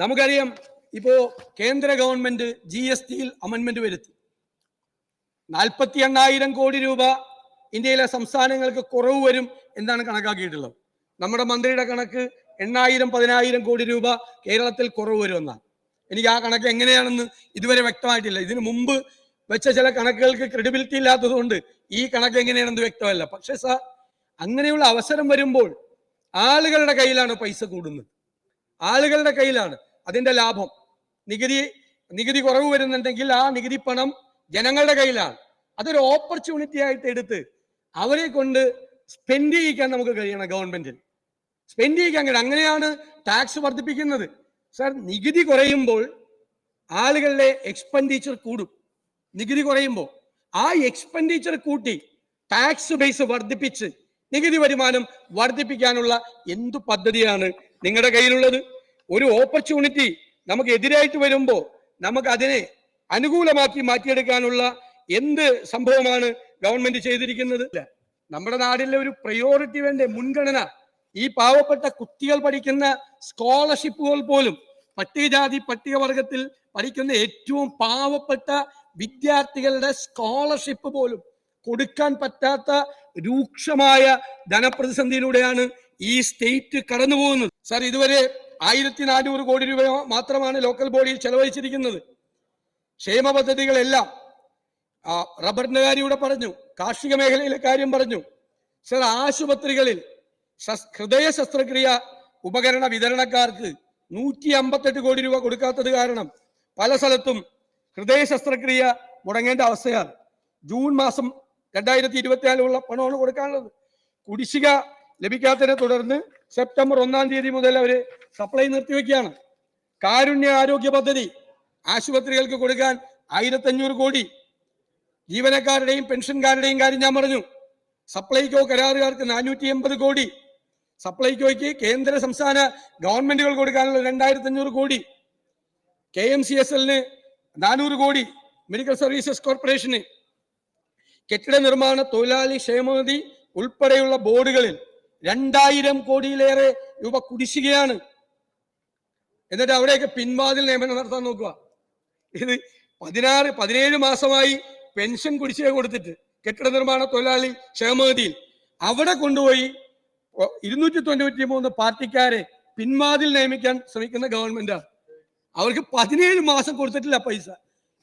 നമുക്കറിയാം ഇപ്പോ കേന്ദ്ര ഗവൺമെന്റ് ജി എസ് ടിയിൽ അമെന്റ്മെന്റ് വരുത്തി. നാൽപ്പത്തി എണ്ണായിരം കോടി രൂപ ഇന്ത്യയിലെ സംസ്ഥാനങ്ങൾക്ക് കുറവ് വരും എന്നാണ് കണക്കാക്കിയിട്ടുള്ളത്. നമ്മുടെ മന്ത്രിയുടെ കണക്ക് എണ്ണായിരം പതിനായിരം കോടി രൂപ കേരളത്തിൽ കുറവ് വരുമെന്നാണ്. എനിക്ക് ആ കണക്ക് എങ്ങനെയാണെന്ന് ഇതുവരെ വ്യക്തമായിട്ടില്ല. ഇതിനു മുമ്പ് വെച്ച ചില കണക്കുകൾക്ക് ക്രെഡിബിലിറ്റി ഇല്ലാത്തതുകൊണ്ട് ഈ കണക്ക് എങ്ങനെയാണെന്ന് വ്യക്തമല്ല. പക്ഷെ സാർ അങ്ങനെയുള്ള അവസരം വരുമ്പോൾ ആളുകളുടെ കയ്യിലാണ് പൈസ കൂടുന്നത്. ആളുകളുടെ കയ്യിലാണ്. അതിന്റെ ലാഭം. നികുതി നികുതി കുറവ് വരുന്നുണ്ടെങ്കിൽ ആ നികുതി പണം ജനങ്ങളുടെ കയ്യിലാണ്. അതൊരു ഓപ്പർച്യൂണിറ്റി ആയിട്ട് എടുത്ത് അവരെ കൊണ്ട് സ്പെൻഡ് ചെയ്യിക്കാൻ നമുക്ക് കഴിയണം ഗവൺമെന്റിൽ സ്പെൻഡ് ചെയ്യിക്കാൻ കഴിയും അങ്ങനെയാണ് ടാക്സ് വർദ്ധിപ്പിക്കുന്നത്. സാർ നികുതി കുറയുമ്പോൾ ആളുകളുടെ എക്സ്പെൻഡിച്ചർ കൂടും. നികുതി കുറയുമ്പോൾ ആ എക്സ്പെൻഡിച്ചർ കൂട്ടി ടാക്സ് ബേസ് വർദ്ധിപ്പിച്ച് നികുതി വരുമാനം വർദ്ധിപ്പിക്കാനുള്ള എന്തു പദ്ധതിയാണ് നിങ്ങളുടെ കയ്യിലുള്ളത്? ഒരു ഓപ്പർച്യൂണിറ്റി നമുക്ക് എതിരായിട്ട് വരുമ്പോൾ നമുക്ക് അതിനെ അനുകൂലമാക്കി മാറ്റിയെടുക്കാനുള്ള എന്ത് സംഭവമാണ് ഗവൺമെന്റ് ചെയ്തിരിക്കുന്നത്? നമ്മുടെ നാടിലെ ഒരു പ്രയോറിറ്റി വേണ്ട മുൻഗണന. ഈ പാവപ്പെട്ട കുട്ടികൾ പഠിക്കുന്ന സ്കോളർഷിപ്പുകൾ പോലും പട്ടികജാതി പട്ടികവർഗത്തിൽ പഠിക്കുന്ന ഏറ്റവും പാവപ്പെട്ട വിദ്യാർത്ഥികളുടെ സ്കോളർഷിപ്പ് പോലും കൊടുക്കാൻ പറ്റാത്ത രൂക്ഷമായ ധനപ്രതിസന്ധിയിലൂടെയാണ് ഈ സ്റ്റേറ്റ് കടന്നു പോകുന്നത് സാർ ഇതുവരെ ആയിരത്തി നാനൂറ് കോടി രൂപ മാത്രമാണ് ലോക്കൽ ബോഡിയിൽ ചെലവഴിച്ചിരിക്കുന്നത്. ക്ഷേമ പദ്ധതികളെല്ലാം റബ്ബറിന്റെ കാര്യം ഇവിടെ പറഞ്ഞു കാർഷിക മേഖലയിലെ കാര്യം പറഞ്ഞു. സർ ആശുപത്രികളിൽ ഹൃദയ ശസ്ത്രക്രിയ ഉപകരണ വിതരണക്കാർക്ക് നൂറ്റി അമ്പത്തെട്ട് കോടി രൂപ കൊടുക്കാത്തത് കാരണം പല സ്ഥലത്തും ഹൃദയ ശസ്ത്രക്രിയ മുടങ്ങേണ്ട അവസ്ഥയാണ്. ജൂൺ മാസം രണ്ടായിരത്തി ഇരുപത്തിനാലിലുള്ള പണമാണ് കൊടുക്കാനുള്ളത്. കുടിശ്ശിക ലഭിക്കാത്തതിനെ തുടർന്ന് സെപ്റ്റംബർ ഒന്നാം തീയതി മുതൽ അവർ സപ്ലൈ നിർത്തിവെക്കുകയാണ് കാരുണ്യ ആരോഗ്യ പദ്ധതി ആശുപത്രികൾക്ക് കൊടുക്കാൻ ആയിരത്തഞ്ഞൂറ് കോടി. ജീവനക്കാരുടെയും പെൻഷൻകാരുടെയും കാര്യം ഞാൻ പറഞ്ഞു. സപ്ലൈകോ കരാറുകാർക്ക് നാനൂറ്റി എൺപത് കോടി. സപ്ലൈകോയ്ക്ക് കേന്ദ്ര സംസ്ഥാന ഗവൺമെന്റുകൾ കൊടുക്കാനുള്ള രണ്ടായിരത്തി അഞ്ഞൂറ് കോടി. കെ എം സി എസ് എല്ലിന് നാനൂറ് കോടി മെഡിക്കൽ സർവീസസ് കോർപ്പറേഷന് കെട്ടിട നിർമ്മാണ തൊഴിലാളി ക്ഷേമനിധി ഉൾപ്പെടെയുള്ള ബോർഡുകളിൽ രണ്ടായിരം കോടിയിലേറെ രൂപ കുടിശ്ശികയാണ്. എന്നിട്ട് അവിടെയൊക്കെ പിൻവാതിൽ നിയമനം നടത്താൻ നോക്കുക. ഇത് പതിനാറ് പതിനേഴ് മാസമായി പെൻഷൻ കുടിശ്ശിക കൊടുത്തിട്ട് കെട്ടിട നിർമ്മാണ തൊഴിലാളി ക്ഷേമനിധിയിൽ അവിടെ കൊണ്ടുപോയി ഇരുന്നൂറ്റി തൊണ്ണൂറ്റി മൂന്ന് പാർട്ടിക്കാരെ പിൻവാതിൽ നിയമിക്കാൻ ശ്രമിക്കുന്ന ഗവൺമെന്റാണ് അവർക്ക് പതിനേഴ് മാസം കൊടുത്തിട്ടില്ല പൈസ.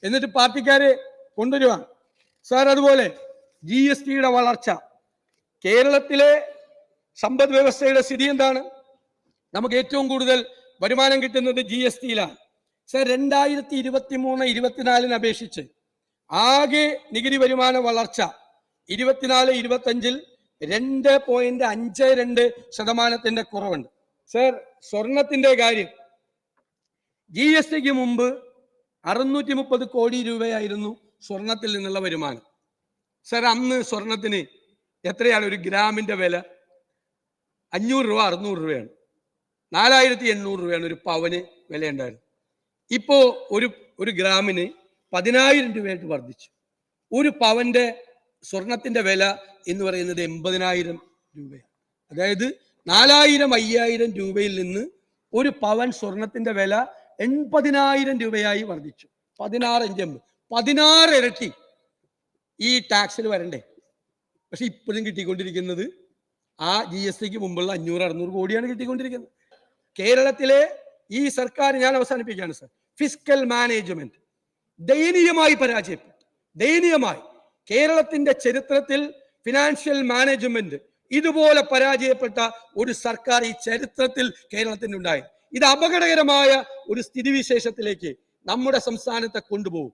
എന്നിട്ട് പാർട്ടിക്കാരെ കൊണ്ടുവരുവാണ് സാർ അതുപോലെ ജി എസ് ടിയുടെ വളർച്ച. കേരളത്തിലെ സമ്പദ് വ്യവസ്ഥയുടെ സ്ഥിതി എന്താണ്? നമുക്ക് ഏറ്റവും കൂടുതൽ വരുമാനം കിട്ടുന്നത് ജി എസ് ടിയിലാണ് സർ രണ്ടായിരത്തി ഇരുപത്തി മൂന്ന് ഇരുപത്തിനാലിന് അപേക്ഷിച്ച് ആകെ നികുതി വരുമാന വളർച്ച ഇരുപത്തിനാല് ഇരുപത്തഞ്ചിൽ രണ്ട് പോയിന്റ് അഞ്ച് രണ്ട് ശതമാനത്തിന്റെ കുറവുണ്ട്. സർ സ്വർണത്തിന്റെ കാര്യം. ജി എസ് ടിക്ക് മുമ്പ് അറുന്നൂറ്റി മുപ്പത് കോടി രൂപയായിരുന്നു സ്വർണത്തിൽ നിന്നുള്ള വരുമാനം. സർ അന്ന് സ്വർണത്തിന് എത്രയാണ് ഒരു ഗ്രാമിന്റെ വില? അഞ്ഞൂറ് രൂപ അറുന്നൂറ് രൂപയാണ്. നാലായിരത്തി എണ്ണൂറ് രൂപയാണ് ഒരു പവന് വിലയുണ്ടായിരുന്നു ഇപ്പോ ഒരു ഒരു ഗ്രാമിന് പതിനായിരം രൂപയായിട്ട് വർദ്ധിച്ചു. ഒരു പവന്റെ സ്വർണത്തിന്റെ വില എന്ന് പറയുന്നത് എൺപതിനായിരം രൂപയാണ്. അതായത് നാലായിരം അയ്യായിരം രൂപയിൽ നിന്ന് ഒരു പവൻ സ്വർണത്തിന്റെ വില എൺപതിനായിരം രൂപയായി വർദ്ധിച്ചു. പതിനാറ് അഞ്ചമ്പ് പതിനാറ് ഇരട്ടി ഈ ടാക്സിൽ വരണ്ടേ? പക്ഷെ ഇപ്പോഴും കിട്ടിക്കൊണ്ടിരിക്കുന്നത് ആ ജി എസ് ടിക്ക് മുമ്പുള്ള അഞ്ഞൂറ് അറുന്നൂറ് കോടിയാണ് കിട്ടിക്കൊണ്ടിരിക്കുന്നത്. കേരളത്തിലെ ഈ സർക്കാർ ഞാൻ അവസാനിപ്പിക്കുകയാണ് സർ ഫിസ്ക്കൽ മാനേജ്മെന്റ് ദയനീയമായി പരാജയപ്പെട്ടു. ദയനീയമായി. കേരളത്തിന്റെ ചരിത്രത്തിൽ ഫിനാൻഷ്യൽ മാനേജ്മെന്റ് ഇതുപോലെ പരാജയപ്പെട്ട ഒരു സർക്കാർ ഈ ചരിത്രത്തിൽ കേരളത്തിന് ഉണ്ടായി ഇത് അപകടകരമായ ഒരു സ്ഥിതിവിശേഷത്തിലേക്ക് നമ്മുടെ സംസ്ഥാനത്തെ കൊണ്ടുപോകും.